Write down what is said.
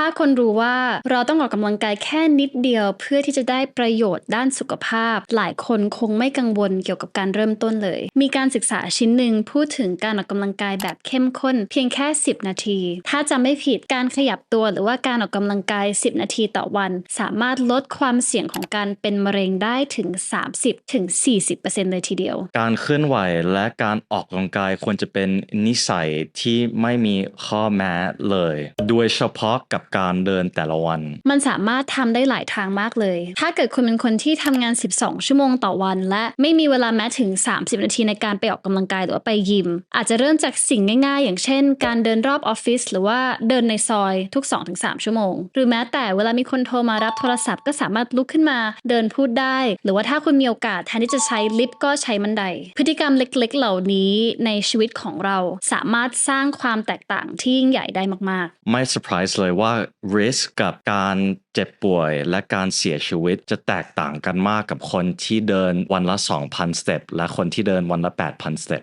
ถ้าคนรู้ว่าเราต้องออกกำลังกายแค่นิดเดียว เพื่อที่จะได้ประโยชน์ด้านสุขภาพ หลายคนคงไม่กังวลเกี่ยวกับการเริ่มต้นเลย มีการศึกษาชิ้นหนึ่งพูดถึงการออกกำลังกายแบบเข้มข้น เพียงแค่ 10 นาที ถ้าจะไม่ผิดการขยับตัวหรือว่าการออกกำลังกาย 10 นาทีต่อวัน สามารถลดความเสี่ยงของการเป็นมะเร็งได้ถึง 30ถึง40%เลยทีเดียว การเคลื่อนไหวและการออกกำลังกายควรจะเป็นนิสัยที่ไม่มีข้อแม้เลย โดยเฉพาะกับการเดินแต่ละวัน มันสามารถทำได้หลายทางมากเลย ถ้าเกิดคุณเป็นคนที่ทำงาน 12 ชั่วโมงต่อวัน และไม่มีเวลาแม้ถึง 30 นาทีในการไปออกกำลังกายหรือว่าไปยิม อาจจะเริ่มจากสิ่งง่ายๆ อย่างเช่น การเดินรอบออฟฟิศหรือว่าเดินในซอยทุก 2-3 ชั่วโมง หรือแม้แต่เวลามีคนโทรมารับโทรศัพท์ก็สามารถลุกขึ้นมาเดินพูดได้ หรือว่าถ้าคุณมีโอกาสแทนที่จะใช้ลิฟต์ก็ใช้บันได พฤติกรรมเล็กๆ เหล่านี้ในชีวิตของเราสามารถสร้างความแตกต่างที่ยิ่งใหญ่ได้มากๆ ไม่เซอร์ไพรส์เลยว่า risk กับการเจ็บป่วยและการเสียชีวิตจะแตกต่างกันมากกับคนที่เดินวันละ 2,000 สเต็ปและคนที่เดินวันละ 8,000 สเต็ป